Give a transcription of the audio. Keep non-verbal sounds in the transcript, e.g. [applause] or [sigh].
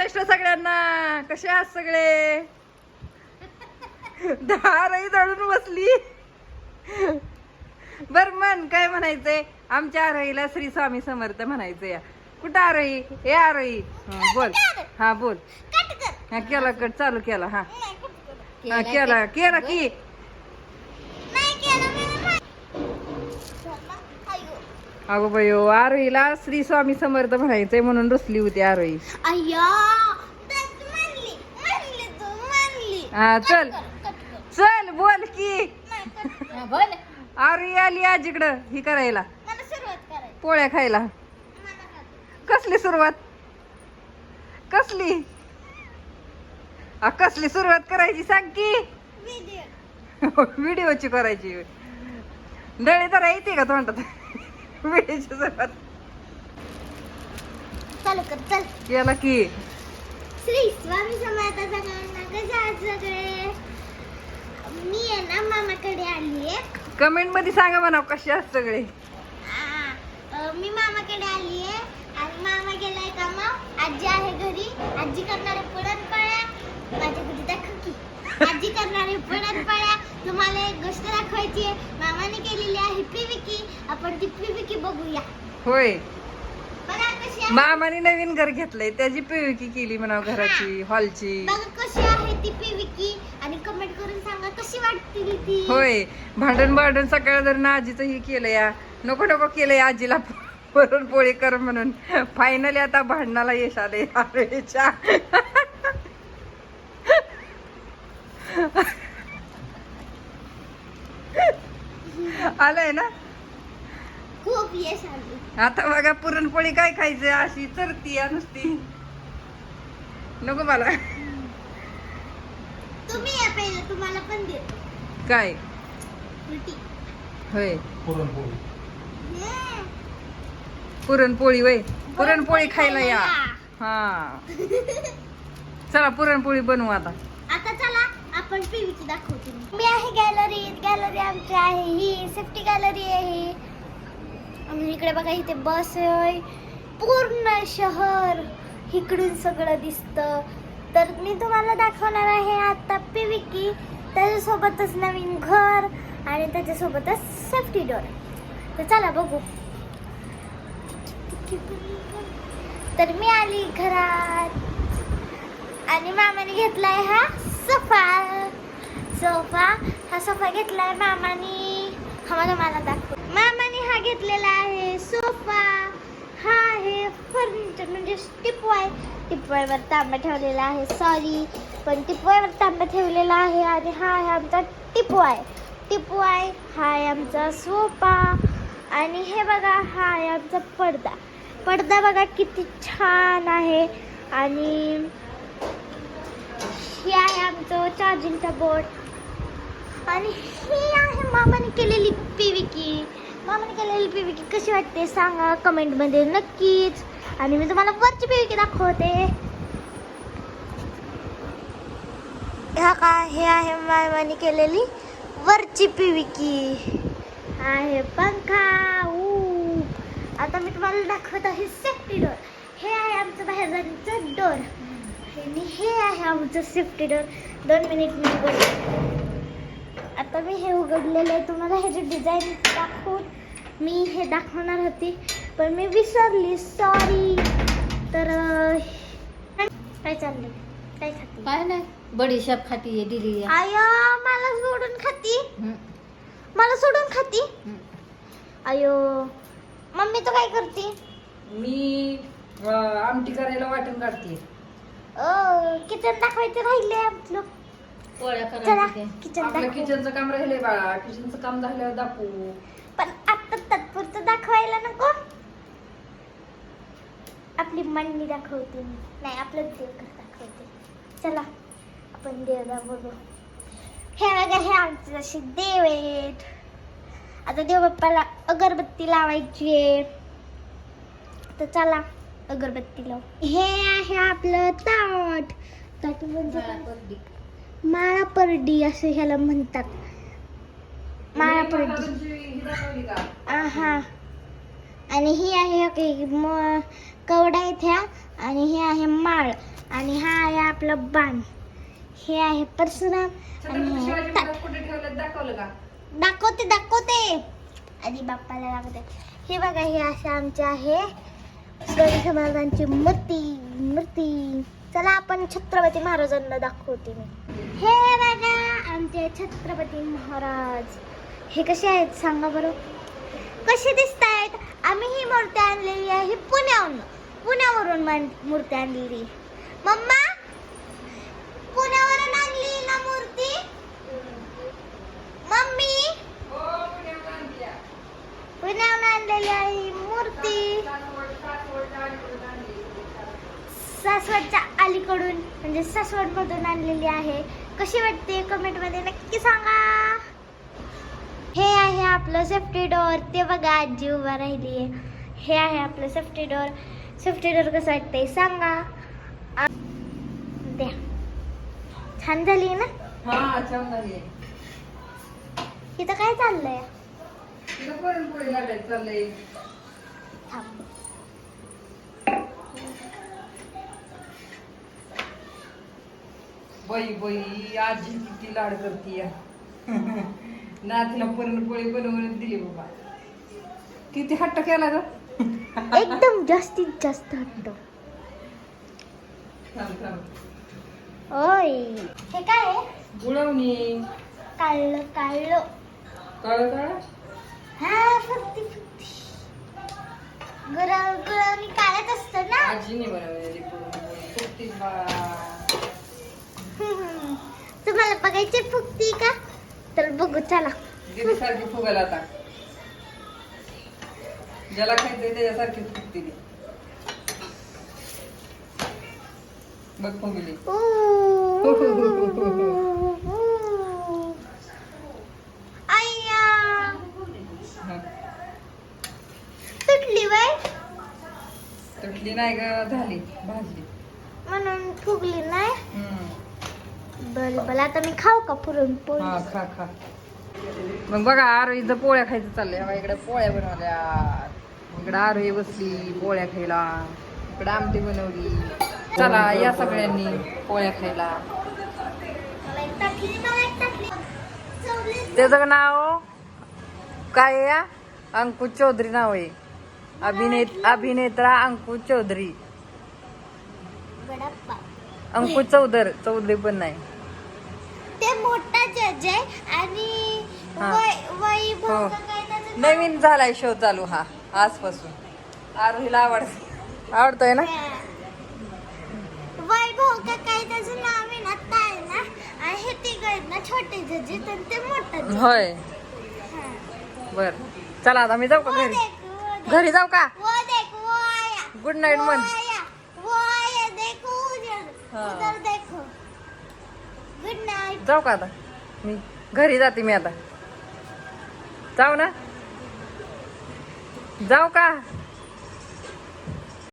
महाराष्ट्र सगळ्यांना. कसे आहात सगळे? दारही दळून बसली. बर मन काय म्हणायचंय? आमच्या आरोहीला श्री स्वामी समर्थ म्हणायचंय कुठं आरोही हे आरोही हं, बोल. हा बोल. हा केला कट. चालू केला हा. हा केला. केला की. अगो बयो आरोहीला श्री स्वामी समर्थ म्हणायचंय म्हणून रुसली होती आरोही. हा चल. चल बोल की. आरोही आली आजीकडं ही करायला. मला सुरुवात करायची. पोळ्या खायला. कसली सुरुवात? कसली? आ, कसली सुरुवात करायची सांग की. [laughs] व्हिडिओची करायची. डळे तर येते का तोंडात? चालू कर चल. केला की. श्री स्वामी समर्थ सगळ्यांना कसे आहात सगळे. मी आहे ना मामाकडे आली आहे. कमेंटमध्ये सांगा म्हणा कशी असत सगळे. मी मामाकडे आली आहे. आणि मामा गेलाय कामा आजी आहे घरी. आजी करणारे पुरणपोळ्या. माझ्या घरी दाखव की. आजी करणारे पुरणपोळ्या. तुम्हाला एक गोष्ट दाखवायची आहे. मामाने केलेली आहे पिविकी आपण ती पिविकी बघूया. होय. बघा कशी आहे. मामाने नवीन घर घेतलंय. त्याची पिळकी केली म्हणा घराची हॉलची. बघा कशी आहे ती पिविकी आणि कमेंट करून सांगा कशी वाटते ती. होय. भांडण भांडण सकाळ जर आजीचं हे केलं या. नको नको केलंय आजीला. [laughs] पुरणपोळी कर म्हणून. फायनली आता भांडणाला यश आले [laughs] आरोहीच्या आलंय ना? खूप यश आली आता बघा पुरणपोळी काय खायचं अशी चरती या नुसती. नको मला. तुम्ही या पहिलं तुम्हाला पण देतो. काय? होय. पुरणपोळी. पुरणपोळी वय. पुरणपोळी खायला या. हा. चला पुरणपोळी बनवू आता. आपण पीव्हीची दाखवते. मी. आहे गॅलरीत गॅलरी आमची आहे ही सेफ्टी गॅलरी आहे आणि इकडे बघा इथे बस आहे. पूर्ण शहर इकडून सगळं दिसतं. तर मी तुम्हाला दाखवणार आहे आता पिविकी. त्याच्यासोबतच नवीन घर आणि त्याच्यासोबतच सेफ्टी डोर तर चला बघू. तर मी आली घरात. आणि मामाने घेतलाय हा सोफा. सोफा. हा सोफा घेतला आहे मामाने. हा मला मला दाखव. मामाने हा घेतलेला आहे सोफा. हा आहे फर्निचर म्हणजे टिपवाय. टिपवायवर तांबा ठेवलेला आहे. सॉरी पण टिपवायवर तांबा ठेवलेला आहे आणि हा आहे आमचा टिपवाय. टिपवाय हा आहे आमचा सोफा. आणि हे बघा हा आहे आमचा पडदा. पडदा बघा किती छान आहे. आणि हे आहे आमचं चार्जिंगचा बोर्ड आणि ही आहे मामाने केलेली पिविकी. मामाने केलेली पिविकी कशी वाटते सांगा कमेंटमध्ये नक्कीच. आणि मी तुम्हाला वरची पिविकी दाखवते. ह्या का हे आहे मामाने केलेली वरची पिविकी. आहे पंखा ऊ. आता मी तुम्हाला दाखवत आहे सेफ्टी डोर हे आहे आमचं बाहेर जाण्याचं डोर आणि हे आहे आमचं सेफ्टी डोर दोन मिनिट मी उघडते आता मी हे उघडलेलं आहे. तुम्हाला ह्याची डिझाईन दाखवून मी हे दाखवणार होती. पण मी विसरली. सॉरी तर काय चाललंय? काय खाती? काय नाही. बडीशेप खाती आहे दिली आहे. आय मला सोडून खाती? मला सोडून खाती. अयो मम्मी तू काय करते? मी आमटी करायला वाटण काढते. किचन दाखवायचं राहिले आपलं. पोळ्या चला किचन आपलं दाखव. किचनचं काम राहिलंय बाळा. किचनचं काम झाल्यावर दाखवू. पण आता तात्पुरतं दाखवायला नको. आपली मंडणी दाखवते मी. नाही आपलं देवघर दाखवते. चला आपण देवदा बघू. हे बघा हे आमचे जसे देव आहेत. आता देवबाप्पाला अगरबत्ती लावायची आहे. तर चला अगरबत्ती लावू. हे आहे आपलं ताट ताट म्हणजे? माळा परडी. असं ह्याला म्हणतात. माळा परडी. हा आणि ही आहे कवडा आहेत ह्या आणि ही आहे माळ आणि हा आहे आपला बाण. हे आहे परशुराम आणि दाखवते दाखवते. आणि बाप्पाला दाखवते. हे बघा हे असे आमचे आहे. शिवाजी महाराजांची मूर्ती मूर्ती. चला आपण छत्रपती महाराजांना दाखवते मी. हे बघा आमचे छत्रपती महाराज. हे कसे आहेत सांगा बरं. कसे दिसत आहेत आम्ही ही मूर्ती आणलेली आहे ही पुण्याहून. पुण्यावरून मूर्ती आणलेली मम्मा पुण्यावरून आणली ना मूर्ती मम्मी पुण्याहून आणलेली आहे ही मूर्ती सासवडच्या अलीकडून म्हणजे सासवड मधून आणलेली आहे. कशी वाटते कमेंटमध्ये नक्की सांगा. हे आहे आपलं सेफ्टी डोअर ते बघा आजी उभा राहिली आहे. हे आहे आपलं सेफ्टी डोअर सेफ्टी डोअर कसं वाटतंय सांगा. द्या. छान झाली ना? हा इथं काय चाललंय. थांब. बाई बाई आजी किती लाड करतीय नातीला पुरणपोळी बनवून दिली बाबा. किती हट्ट केला ग? एकदम जास्तीत जास्त हट्ट. ओय. हे काय आहे? गुळवणी. काढलं काढलं कळ कळ? हा फुकती फुकती गुराव गुरावणी काढत असतं ना? आजीने बनवलेली पुरणपोळी फुकतीच बा. [laughs] तुम्हाला बघायची फुकती का? तर बघू चला. दीदी सारखी फुगल आता? ज्याला खायचंय त्याच्यासारखी फुगती ती. बघ फुगली. अय्या. [laughs] सुटली बाय तुटली नाही ग झाली भाजली. म्हणून फुगली नाही. हम्म. बरं बरं. आता मी खाऊ का पुरणपोळी हा खा खा. मग बघा आरोहीचं पोळ्या खायचं चाललंय. इकडे पोळ्या बनवल्या. इकडे आरोही बसली पोळ्या खायला. इकडे आमटी बनवली. चला या सगळ्यांनी पोळ्या खायला. त्याचं नाव काय या? अंकुश चौधरी नाव आहे. अभिनेत अभिनेत्रा अंकुश चौधरी. अंकुश चौधर चौधरी पण नाही. ते मोठा जज आहे आणि हा. वै- वैभव हो. का काय त्याचं नवीन झालाय शो चालू हा आजपासून. आरोहीला आवड आवडतोय ना? वैभव का काय त्याचं नाव आहे ना ताय ना आणि हे तिघ आहेत ना छोटे जज आहेत आणि ते मोठा जज होय. हा. बर. चला आता मी जाऊ का वो घरी? देख, वो देख. घरी जाऊ का? वो देख वो आया गुड नाईट वो म्हण आया वो आया देखो उधर हा. उधर देखो. गुड नाईट जाऊ का आता? मी घरी जाते मी आता. जाऊ ना? जाऊ का?